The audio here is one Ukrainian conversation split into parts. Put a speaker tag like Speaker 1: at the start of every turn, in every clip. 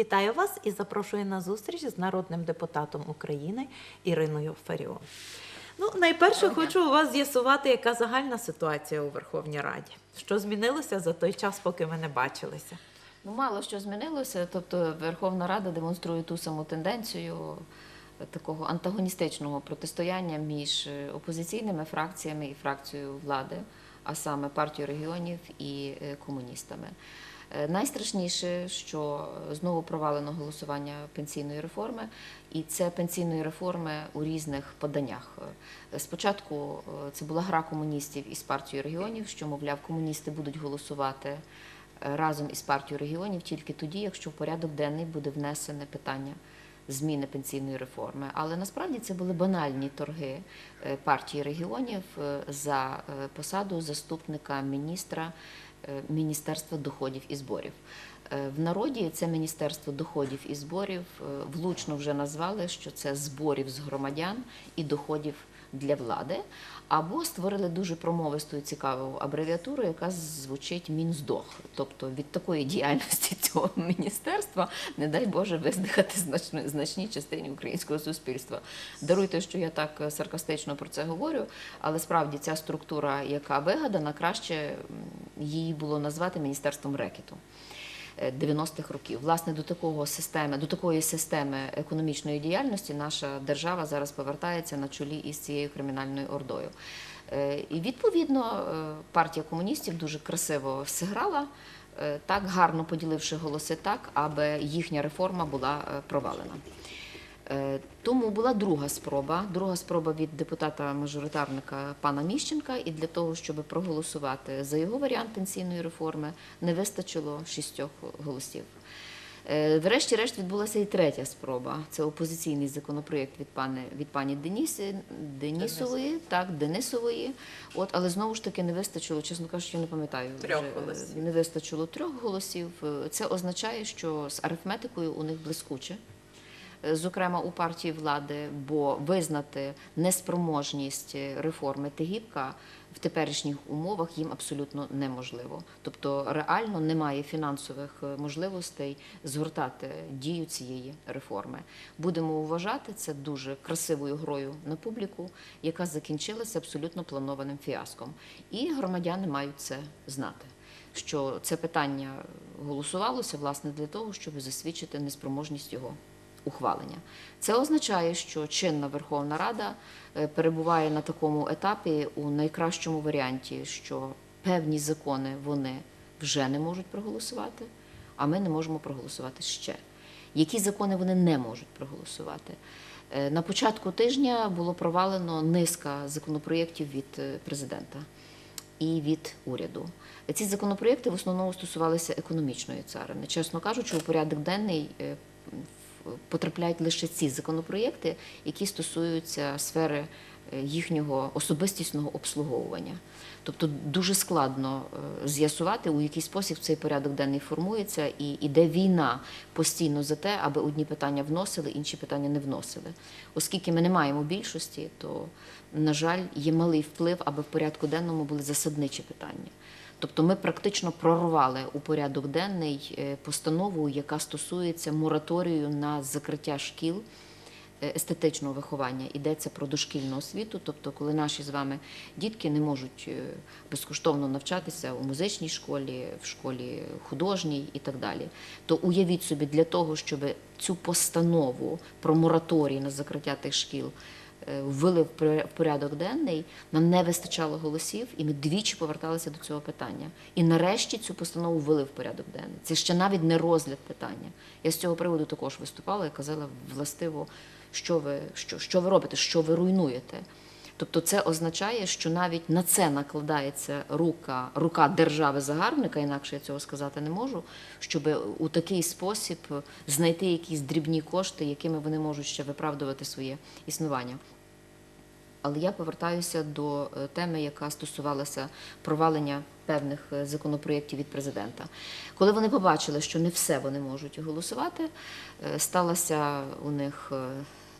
Speaker 1: Вітаю вас і запрошую на зустріч з народним депутатом України Іриною Фаріон. Ну, найперше хочу у вас з'ясувати, яка загальна ситуація у Верховній Раді. Що змінилося за той час, поки ми не бачилися?
Speaker 2: Ну, мало що змінилося. Тобто Верховна Рада демонструє ту саму тенденцію такого антагоністичного протистояння між е, опозиційними фракціями і фракцією влади, а саме партією регіонів і е, комуністами. Е, Найстрашніше, що знову провалено голосування пенсійної реформи, і це пенсійної реформи у різних поданнях. Е, Спочатку е, це була гра комуністів із партією регіонів, що мовляв, комуністи будуть голосувати разом із партією регіонів тільки тоді, якщо в порядок денний буде внесене питання зміни пенсійної реформи. Але насправді це були банальні торги партії регіонів за посаду заступника міністра Міністерства доходів і зборів. Е, В народі це Міністерство доходів і зборів е, влучно вже назвали, що це зборів з громадян і доходів для влади, або створили дуже промовисту і цікаву абревіатуру, яка звучить Мінздох. Тобто від такої діяльності цього міністерства, не дай Боже, виздихати значно- значній частині українського суспільства. Даруйте, що я так саркастично про це говорю, але справді ця структура, яка вигадана, краще її було назвати міністерством рекету. Е, 90-х років. Власне, до такого системи, до такої системи економічної діяльності наша держава зараз повертається на чолі із цією кримінальною ордою. Е, І відповідно е, партія комуністів дуже красиво всиграла, е, так гарно поділивши голоси так, аби їхня реформа була провалена. Е, Тому була друга спроба, друга спроба від депутата-мажоритарника пана Міщенка, і для того, щоб проголосувати за його варіант пенсійної реформи, не вистачило шістьох голосів. Е, Врешті-решт відбулася і третя спроба. Це опозиційний законопроєкт від пани від пані Денісі Денісової, так Денисової. От, але знову ж таки не вистачило, чесно кажучи, я не пам'ятаю.
Speaker 1: Трьох
Speaker 2: вже, е,
Speaker 1: голосів.
Speaker 2: Не вистачило трьох голосів. Це означає, що з арифметикою у них блискуче зокрема у партії влади, бо визнати неспроможність реформи Тегібка в теперішніх умовах їм абсолютно неможливо. Тобто реально немає фінансових е, можливостей згортати дію цієї реформи. Будемо вважати це дуже красивою грою на публіку, яка закінчилася абсолютно планованим фіаском. І громадяни мають це знати. Що це питання голосувалося власне для того, щоб засвідчити неспроможність його ухвалення. Це означає, що чинна Верховна Рада е, перебуває на такому етапі у найкращому варіанті, що певні закони вони вже не можуть проголосувати, а ми не можемо проголосувати ще. Які закони вони не можуть проголосувати? Е, На початку тижня було провалено низка законопроєктів від е, президента і від уряду. Ці законопроєкти в основному стосувалися економічної царини. Чесно кажучи, у порядок денний потрапляють лише ці законопроєкти, які стосуються сфери е, їхнього особистісного обслуговування. Тобто дуже складно е, з'ясувати, у який спосіб цей порядок денний формується, і іде війна постійно за те, аби одні питання вносили, інші питання не вносили. Оскільки ми не маємо більшості, то, на жаль, є малий вплив, аби в порядку денному були засадничі питання. Тобто ми практично прорвали у порядок денний е, постанову, яка стосується мораторію на закриття шкіл е, естетичного виховання. Йдеться про дошкільну освіту, тобто, коли наші з вами дітки не можуть е, безкоштовно навчатися у музичній школі, в школі художній і так далі. То уявіть собі, для того, щоб цю постанову про мораторій на закриття тих шкіл ввели в поря- порядок денний, нам не вистачало голосів, і ми двічі поверталися до цього питання. І нарешті цю постанову ввели в порядок денний. Це ще навіть не розгляд питання. Я з цього приводу також виступала і казала властиво, що ви, що, що ви робите, що ви руйнуєте. Тобто це означає, що навіть на це накладається рука, рука держави-загарбника, інакше я цього сказати не можу, щоб у такий спосіб знайти якісь дрібні кошти, якими вони можуть ще виправдувати своє існування. Але я повертаюся до е, теми, яка стосувалася провалення певних е, законопроєктів від президента. Коли вони побачили, що не все вони можуть голосувати, е, сталася у них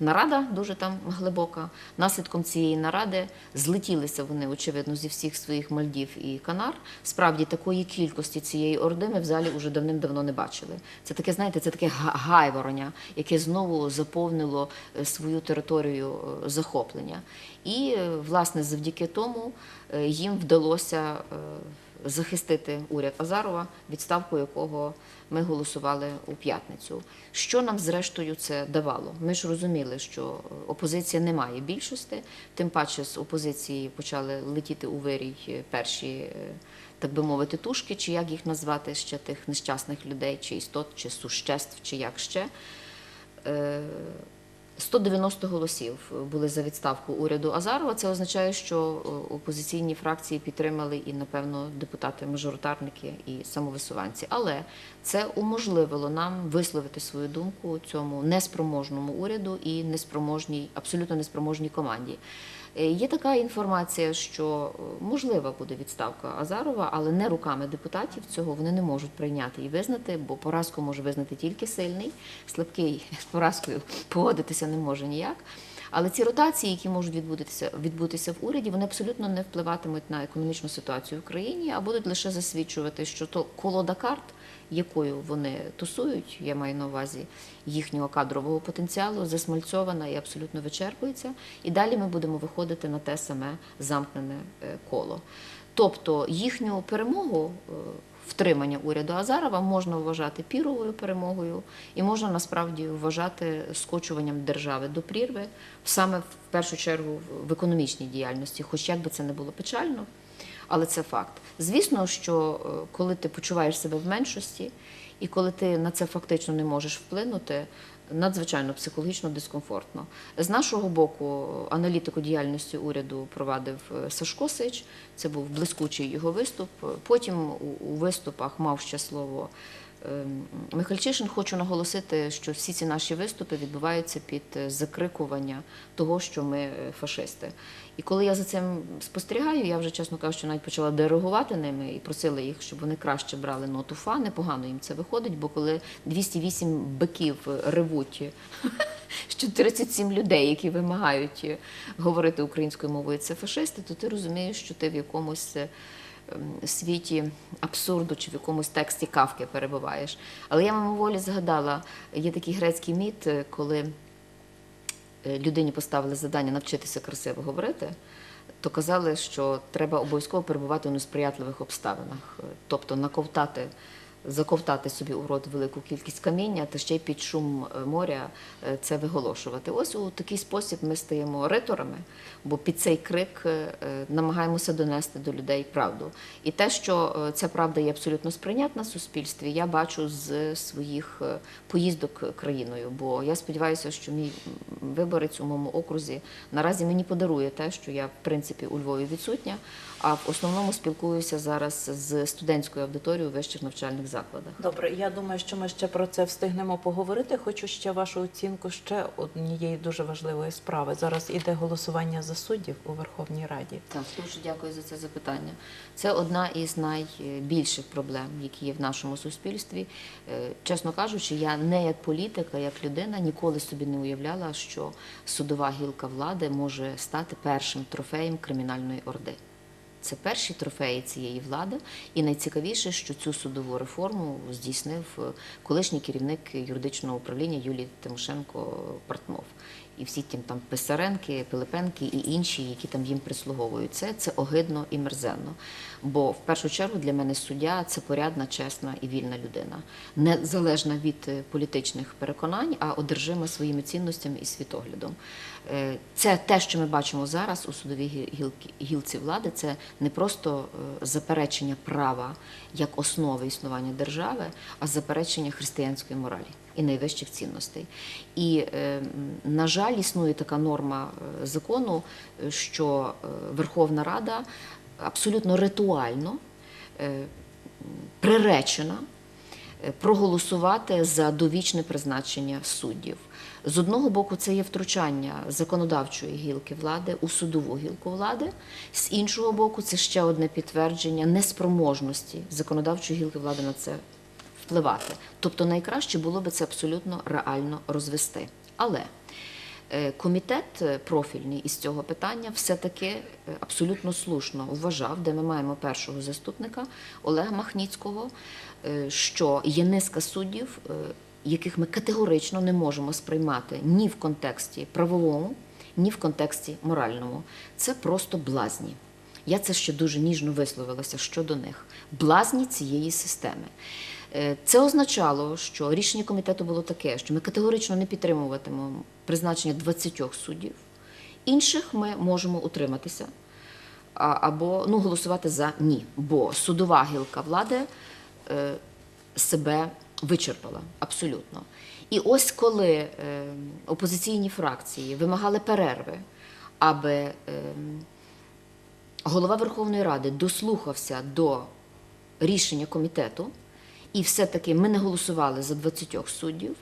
Speaker 2: нарада дуже там глибока. Наслідком цієї наради злетілися вони, очевидно, зі всіх своїх Мальдів і Канар. Справді такої кількості цієї орди ми в залі вже давним-давно не бачили. Це таке, знаєте, це таке га- гайвороння, яке знову заповнило е, свою територію е, захоплення. І, е, власне, завдяки тому їм вдалося захистити уряд Азарова, відставку якого ми голосували у п'ятницю. Що нам зрештою це давало? Ми ж розуміли, що е, опозиція не має більшості, тим паче з опозиції почали летіти у вирій е, перші, е, так би мовити, тушки, чи як їх назвати ще тих нещасних людей, чи істот, чи существ, чи як ще. Е, 190 голосів були за відставку уряду Азарова. Це означає, що е, опозиційні фракції підтримали і, напевно, депутати-мажоритарники і самовисуванці. Але це уможливило нам висловити свою думку цьому неспроможному уряду і неспроможній, абсолютно неспроможній команді. Е, Є така інформація, що е, можлива буде відставка Азарова, але не руками депутатів. Цього вони не можуть прийняти і визнати, бо поразку може визнати тільки сильний, слабкий з поразкою погодитися не може ніяк. Але ці ротації, які можуть відбутися, відбутися в уряді, вони абсолютно не впливатимуть на економічну ситуацію в країні, а будуть лише засвідчувати, що то колода карт, якою вони тусують, я маю на увазі їхнього кадрового потенціалу, засмальцьована і абсолютно вичерпується. І далі ми будемо виходити на те саме замкнене е, коло. Тобто їхню перемогу. е, Втримання уряду Азарова можна вважати піровою перемогою, і можна насправді вважати скочуванням держави до прірви саме в першу чергу в економічній діяльності, хоч як би це не було печально, але це факт. Звісно, що е, коли ти почуваєш себе в меншості, і коли ти на це фактично не можеш вплинути, надзвичайно психологічно дискомфортно. З нашого боку, аналітику діяльності уряду провадив е, Сашко Сич. Це був блискучий його виступ. Потім у- виступах мав ще слово Михальчишин. Хочу наголосити, що всі ці наші виступи відбуваються під е, закрикування того, що ми е, фашисти. І коли я за цим спостерігаю, я вже чесно кажучи, навіть почала диригувати ними і просила їх, щоб вони краще брали ноту фа. Непогано їм це виходить, бо коли 208 биків ревуть, що 37 людей, які вимагають говорити українською мовою, це фашисти, то ти розумієш, що ти в якомусь е, ем, світі абсурду чи в якомусь тексті кавки перебуваєш. Але я мимоволі згадала, є такий грецький міт, е, коли е, людині поставили завдання навчитися красиво говорити, то казали, що треба обов'язково перебувати у несприятливих обставинах, Е, тобто наковтати. Заковтати собі у рот велику кількість каміння та ще й під шум е, моря е, це виголошувати. Ось у такий спосіб ми стаємо риторами, бо під цей крик е, намагаємося донести до людей правду. І те, що ця правда є абсолютно сприйнятна в суспільстві, я бачу з своїх поїздок країною. Бо я сподіваюся, що мій виборець у моєму окрузі наразі мені подарує те, що я в принципі у Львові відсутня, а в основному спілкуюся зараз з студентською аудиторією у вищих навчальних закладах.
Speaker 1: Добре, я думаю, що ми ще про це встигнемо поговорити. Хочу ще вашу оцінку ще однієї дуже важливої справи. Зараз іде голосування за суддів у Верховній Раді.
Speaker 2: Так, дуже дякую за це запитання. Це одна із найбільших проблем, які є в нашому суспільстві. Е, Чесно кажучи, я не як політика, як людина ніколи собі не уявляла, що судова гілка влади може стати першим трофеєм кримінальної орди. Це перші трофеї цієї влади, і найцікавіше, що цю судову реформу здійснив е, колишній керівник юридичного управління Юлії Тимошенко Портнов. І всі тим там Писаренки, Пилипенки і інші, які там їм прислуговують. Це, це огидно і мерзенно. Бо в першу чергу для мене суддя це порядна, чесна і вільна людина, незалежна від е, політичних переконань, а одержима своїми цінностями і світоглядом. Е, Це те, що ми бачимо зараз у судовій гілці влади. Це не просто е, заперечення права як основи існування держави, а заперечення християнської моралі і найвищих цінностей. І, на жаль, існує така норма закону, що Верховна Рада абсолютно ритуально е, приречена е, проголосувати за довічне призначення суддів. З одного боку, це є втручання законодавчої гілки влади у судову гілку влади, з іншого боку, це ще одне підтвердження неспроможності законодавчої гілки влади на це впливати. Тобто найкраще було би це абсолютно реально розвести. Але Комітет е, профільний із цього питання все-таки е, абсолютно слушно вважав, де ми маємо першого заступника Олега Махніцького, е, що є низка суддів, е, яких ми категорично не можемо сприймати ні в контексті правовому, ні в контексті моральному. Це просто блазні. Я це ще дуже ніжно висловилася щодо них. Блазні цієї системи. Е, Це означало, що рішення комітету було таке, що ми категорично не підтримуватимемо призначення 20 суддів. Інших ми можемо утриматися або ну, голосувати за ні. Бо судова гілка влади е, себе вичерпала абсолютно. І ось коли е, опозиційні фракції вимагали перерви, аби голова Верховної Ради дослухався до рішення комітету, і все-таки ми не голосували за 20 суддів.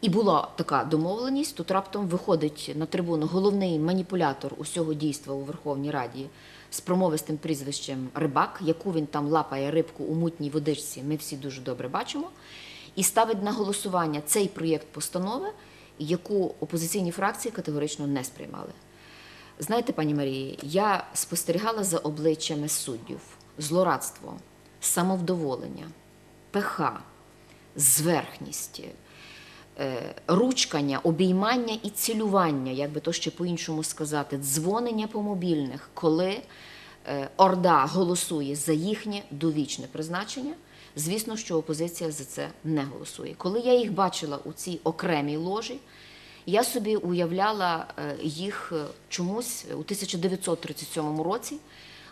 Speaker 2: І була така домовленість. Тут раптом виходить на трибуну головний маніпулятор усього дійства у Верховній Раді з промовистим прізвищем Рибак, яку він там лапає рибку у мутній водичці. Ми всі дуже добре бачимо. І ставить на голосування цей проєкт постанови, яку опозиційні фракції категорично не сприймали. Знаєте, пані Марії, я спостерігала за обличчями суддів злорадство, самовдоволення, пеха, зверхність, е, ручкання, обіймання і цілювання, як би то ще по-іншому сказати, дзвонення по мобільних, коли е, Орда голосує за їхнє довічне призначення. Звісно, що опозиція за це не голосує. Коли я їх бачила у цій окремій ложі, я собі уявляла е, їх чомусь у 1937 році,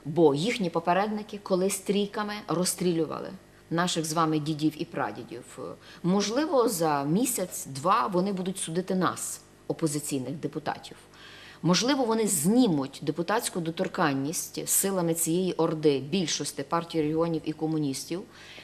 Speaker 2: бо їхні попередники колись стрійками розстрілювали наших з вами дідів і прадідів. Можливо, за місяць-два вони будуть судити нас, опозиційних депутатів. Можливо, вони знімуть депутатську доторканність силами цієї орди більшості партії регіонів і комуністів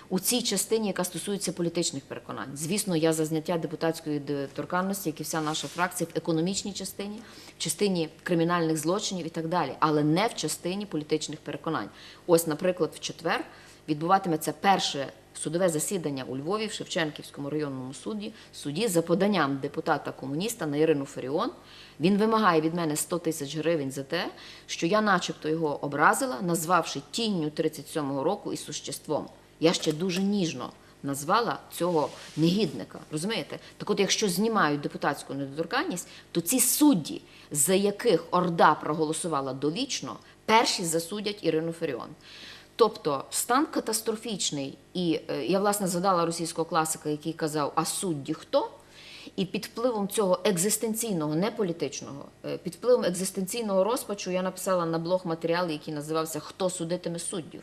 Speaker 2: у цій частині, яка стосується політичних переконань. Звісно, я за зняття депутатської доторканності, як і вся наша фракція, в економічній частині, в частині кримінальних злочинів і так далі, але не в частині політичних переконань. Ось, наприклад, в четвер відбуватиметься перше судове засідання у Львові в Шевченківському районному суді, суді за поданням депутата комуніста на Ірину Фаріон. Він вимагає від мене 100 тисяч гривень за те, що я, начебто, його образила, назвавши тінню 37-го року і существом. Я ще дуже ніжно назвала цього негідника. Розумієте? Так от, якщо знімають депутатську недоторканність, то ці судді, за яких Орда проголосувала довічно, перші засудять Ірину Фаріон. Тобто стан катастрофічний, і е, я власне згадала російського класика, який казав: а судді хто? І під впливом цього екзистенційного, не політичного, е, під впливом екзистенційного розпачу я написала на блог матеріал, який називався Хто судитиме суддів.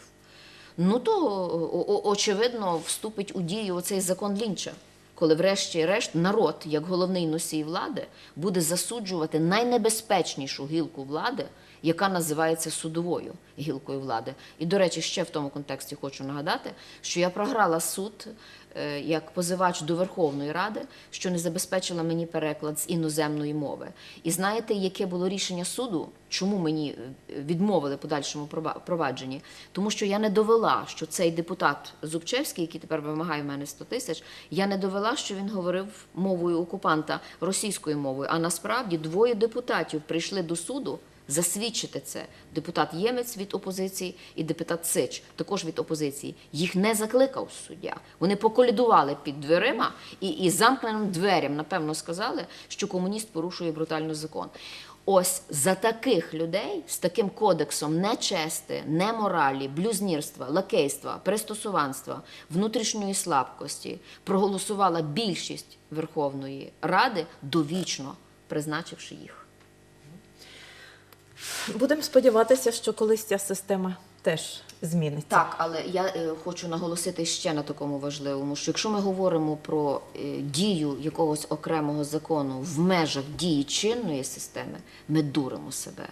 Speaker 2: Ну то очевидно вступить у дію оцей закон Лінча, коли, врешті-решт, народ, як головний носій влади, буде засуджувати найнебезпечнішу гілку влади, яка називається судовою гілкою влади. І, до речі, ще в тому контексті хочу нагадати, що я програла суд е, як позивач до Верховної Ради, що не забезпечила мені переклад з іноземної мови. І знаєте, яке було рішення суду? Чому мені е, відмовили подальшому провадженні? Тому що я не довела, що цей депутат Зубчевський, який тепер вимагає в мене 100 тисяч, я не довела, що він говорив мовою окупанта російською мовою. А насправді двоє депутатів прийшли до суду засвідчити це. Депутат Ємець від опозиції і депутат Сич, також від опозиції. Їх не закликав суддя. Вони поколідували під дверима і, і замкненим дверям, напевно, сказали, що комуніст порушує брутально закон. Ось за таких людей з таким кодексом нечести, неморалі, блюзнірства, лакейства, пристосуванства, внутрішньої слабкості проголосувала більшість Верховної Ради довічно призначивши їх.
Speaker 1: Будемо сподіватися, що колись ця система теж зміниться.
Speaker 2: Так, але я е, хочу наголосити ще на такому важливому, що якщо ми говоримо про е, дію якогось окремого закону в межах дії чинної системи, ми дуримо себе.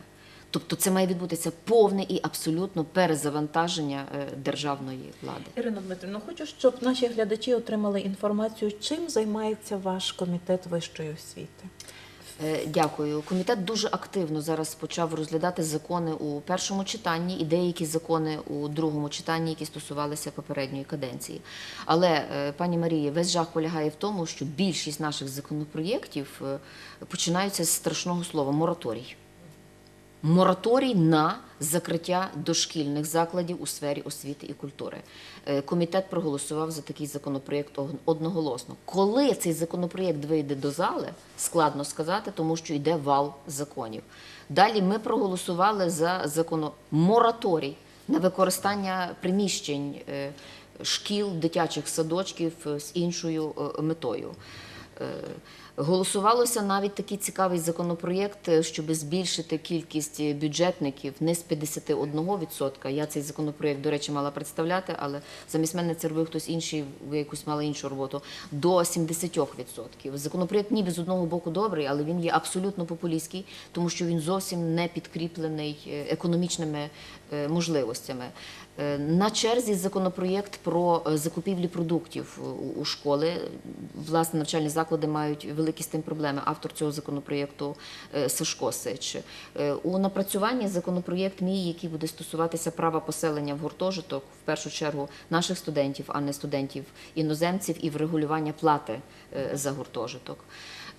Speaker 2: Тобто це має відбутися повне і абсолютно перезавантаження е, державної влади.
Speaker 1: Ірина Дмитрівна, хочу, щоб наші глядачі отримали інформацію, чим займається ваш комітет вищої освіти.
Speaker 2: Е, Дякую. Комітет дуже активно зараз почав розглядати закони у першому читанні і деякі закони у другому читанні, які стосувалися попередньої каденції. Але, е, пані Марії, весь жах полягає в тому, що більшість наших законопроєктів е, починаються з страшного слова мораторій. Мораторій на закриття дошкільних закладів у сфері освіти і культури. Е, Комітет проголосував за такий законопроєкт одноголосно. Коли цей законопроєкт вийде до зали, складно сказати, тому що йде вал законів. Далі ми проголосували за законо мораторій на використання приміщень е, шкіл, дитячих садочків е, з іншою метою. Голосувалося навіть такий цікавий законопроєкт, е, щоб збільшити кількість е, бюджетників не з 51%. Я цей законопроєкт, до речі, мала представляти, але замість мене це робив хтось інший, ви якусь мали іншу роботу, до 70%. Законопроєкт ніби з одного боку добрий, але він є абсолютно популістський, тому що він зовсім не підкріплений е, економічними можливостями. На черзі законопроєкт про закупівлі продуктів у школи. Власне, навчальні заклади мають великі з тим проблеми. Автор цього законопроєкту Сашкосич Сашко Сич. Е, У напрацюванні законопроєкт мій, який буде стосуватися права поселення в гуртожиток, в першу чергу наших студентів, а не студентів іноземців, і врегулювання плати е, за гуртожиток.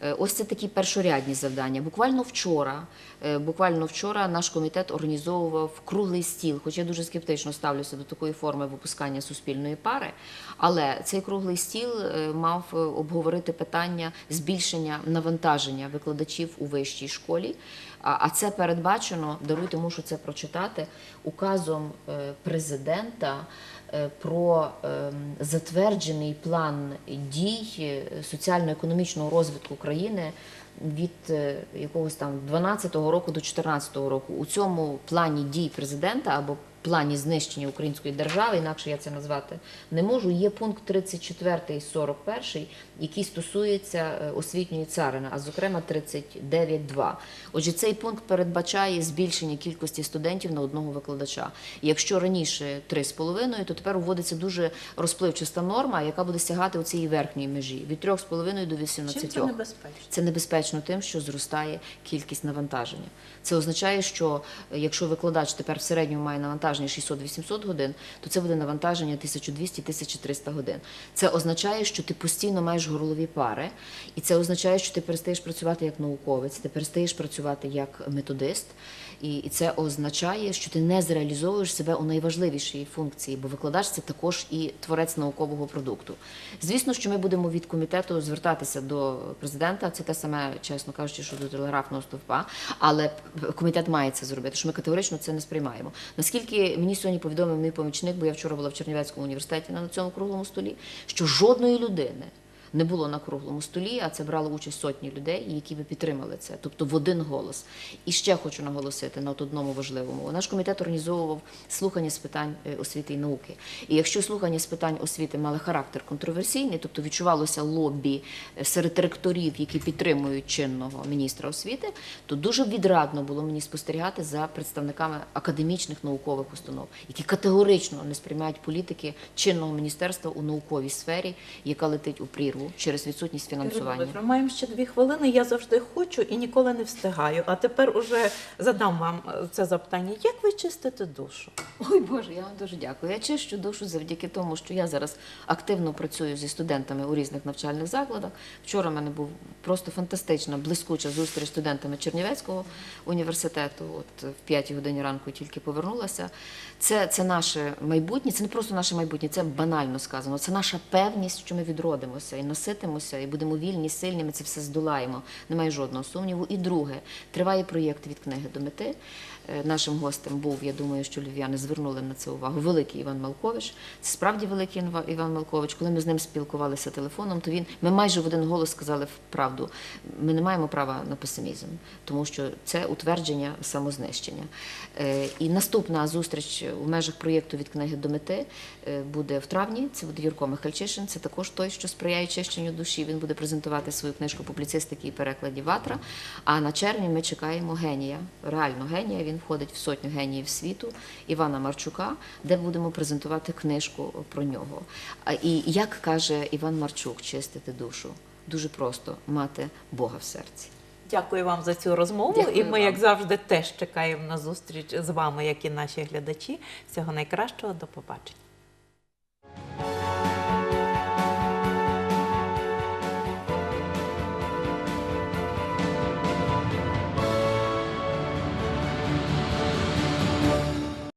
Speaker 2: Е, Ось це такі першорядні завдання. Буквально вчора, е, буквально вчора наш комітет організовував круглий стіл, хоч я дуже скептично ставлюся до такої форми випускання суспільної пари. Але цей круглий стіл е, мав обговорити питання збільшення навантаження викладачів у вищій школі. А це передбачено, даруйте, мушу це прочитати, указом е, президента е, про ем, затверджений план дій е, соціально-економічного розвитку країни від якогось там 12-го року до 14-го року. У цьому плані дій президента або плані знищення української держави, інакше я це назвати не можу. Є пункт 34 і 41, який стосується е, освітньої царини, а зокрема 39.2. Отже, цей пункт передбачає збільшення кількості студентів на одного викладача. Якщо раніше 3,5, то тепер вводиться дуже розпливчаста норма, яка буде сягати у цієї верхньої межі від 3,5 до 18.
Speaker 1: Чим це небезпечно?
Speaker 2: Це небезпечно тим, що зростає кількість навантаження. Це означає, що е, якщо викладач тепер в середньому має навантаження 600-800 годин, то це буде навантаження 1200-1300 годин. Це означає, що ти постійно маєш горлові пари, і це означає, що ти перестаєш працювати як науковець, ти перестаєш працювати як методист. І це означає, що ти не зреалізовуєш себе у найважливішій функції, бо викладач це також і творець наукового продукту. Звісно, що ми будемо від комітету звертатися до президента. Це те саме, чесно кажучи, що до телеграфного стовпа, але комітет має це зробити. Що ми категорично це не сприймаємо. Наскільки мені сьогодні повідомив мій помічник, бо я вчора була в Чернівецькому університеті на цьому круглому столі, що жодної людини не було на круглому столі, а це брало участь сотні людей, які би підтримали це, тобто в один голос. І ще хочу наголосити на одному важливому. Наш комітет організовував слухання з питань е, освіти і науки. І якщо слухання з питань освіти мали характер контроверсійний, тобто відчувалося лобі е, серед ректорів, які підтримують чинного міністра освіти, то дуже відрадно було мені спостерігати за представниками академічних наукових установ, які категорично не сприймають політики чинного міністерства у науковій сфері, яка летить у прірву через відсутність фінансування.
Speaker 1: Володимирівна, Маємо ще дві хвилини. Я завжди хочу і ніколи не встигаю. А тепер уже задам вам е, це запитання. Як ви чистите душу?
Speaker 2: Ой Боже, я вам дуже дякую. Я чищу душу завдяки тому, що я зараз активно працюю зі студентами у різних навчальних закладах. Вчора в мене був просто фантастична, блискуча зустріч з студентами Чернівецького університету. От в п'ятій годині ранку тільки повернулася. Це, це наше майбутнє, це не просто наше майбутнє, це банально сказано. Це наша певність, що ми відродимося і наситимося, і будемо вільні, сильні. Ми це все здолаємо. Немає жодного сумніву. І друге, триває проєкт від книги до мети. Е, Нашим гостем був, я думаю, що львів'яни звернули на це увагу. Великий Іван Малкович. Це справді великий Іван Малкович. Коли ми з ним спілкувалися телефоном, то він ми майже в один голос сказали правду. Ми не маємо права на песимізм, тому що це утвердження самознищення. Е, І наступна зустріч у межах проєкту від книги до мети е, буде в травні. Це буде Юрко Михальчишин. Це також той, що сприяє чищенню душі. Він буде презентувати свою книжку публіцистики і перекладі Ватра. А на червні ми чекаємо генія, реально генія. Він входить в сотню геніїв світу Івана Марчука, де будемо презентувати книжку про нього. І як каже Іван Марчук, чистити душу дуже просто мати Бога в серці.
Speaker 1: Дякую вам за цю розмову.
Speaker 2: Дякую
Speaker 1: і ми,
Speaker 2: вам.
Speaker 1: як завжди, теж чекаємо на зустріч з вами, як і наші глядачі. Всього найкращого, до побачення.